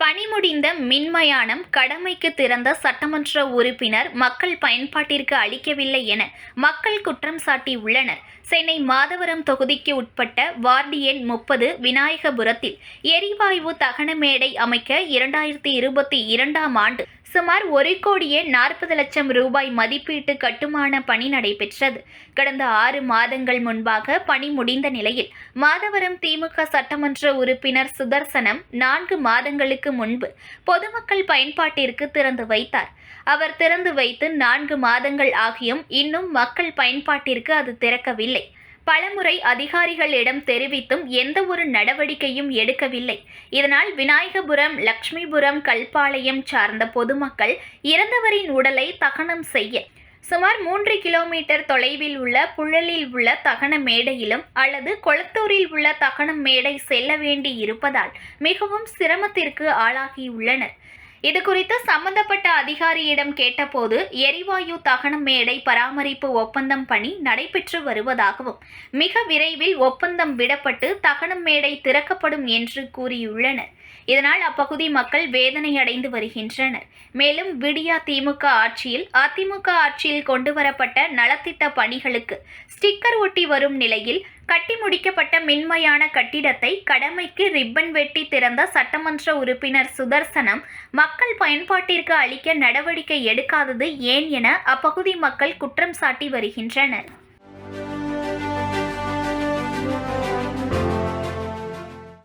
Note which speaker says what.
Speaker 1: பணிமுடிந்த மின்மயானம் கடமைக்கு திறந்த சட்டமன்ற உறுப்பினர் மக்கள் பயன்பாட்டிற்கு அளிக்கவில்லை என மக்கள் குற்றம் சாட்டியுள்ளனர். சென்னை மாதவரம் தொகுதிக்கு உட்பட்ட வார்டு எண் முப்பது விநாயகபுரத்தில் எரிவாயு தகன மேடை அமைக்க இரண்டாயிரத்தி இருபத்தி இரண்டாம் ஆண்டு சுமார் ஒரு கோடியே நாற்பது லட்சம் ரூபாய் மதிப்பீட்டு கட்டுமான பணி நடைபெற்றது. கடந்த ஆறு மாதங்கள் முன்பாக பணி முடிந்த நிலையில் மாதவரம் திமுக சட்டமன்ற உறுப்பினர் சுதர்சனம் நான்கு மாதங்களுக்கு முன்பு பொதுமக்கள் பயன்பாட்டிற்கு திறந்து வைத்தார். அவர் திறந்து வைத்து நான்கு மாதங்கள் ஆகியும் இன்னும் மக்கள் பயன்பாட்டிற்கு அது திறக்கவில்லை. பலமுறை அதிகாரிகளிடம் தெரிவித்தும் எந்த ஒரு நடவடிக்கையும் எடுக்கவில்லை. இதனால் விநாயகபுரம் லட்சுமிபுரம் கல்பாளையம் சார்ந்த பொதுமக்கள் இறந்தவரின் உடலை தகனம் செய்ய சுமார் மூன்று கிலோமீட்டர் தொலைவில் உள்ள புழலில் உள்ள தகன மேடையிலும் அல்லது கொளத்தூரில் உள்ள தகனம் மேடை செல்ல வேண்டி இருப்பதால் மிகவும் சிரமத்திற்கு ஆளாகியுள்ளனர். இது குறித்து சம்பந்தப்பட்ட அதிகாரியிடம் கேட்டபோது எரிவாயு தகன மேடை பராமரிப்பு ஒப்பந்தம் பணி நடைபெற்று வருவதாகவும் மிக விரைவில் ஒப்பந்தம் விடப்பட்டு தகனம் மேடை திறக்கப்படும் என்று கூறியுள்ளனர். இதனால் அப்பகுதி மக்கள் வேதனை அடைந்து வருகின்றனர். மேலும் விடியா திமுக ஆட்சியில் அதிமுக ஆட்சியில் கொண்டுவரப்பட்ட நலத்திட்ட பணிகளுக்கு ஸ்டிக்கர் ஒட்டி வரும் நிலையில் கட்டி முடிக்கப்பட்ட மின்மையான கட்டிடத்தை கடமைக்கு ரிப்பன் வெட்டி திறந்த சட்டமன்ற உறுப்பினர் சுதர்சனம் மக்கள் பயன்பாட்டிற்கு அளிக்க நடவடிக்கை எடுக்காதது ஏன் என அப்பகுதி மக்கள் குற்றம் சாட்டி வருகின்றனர்.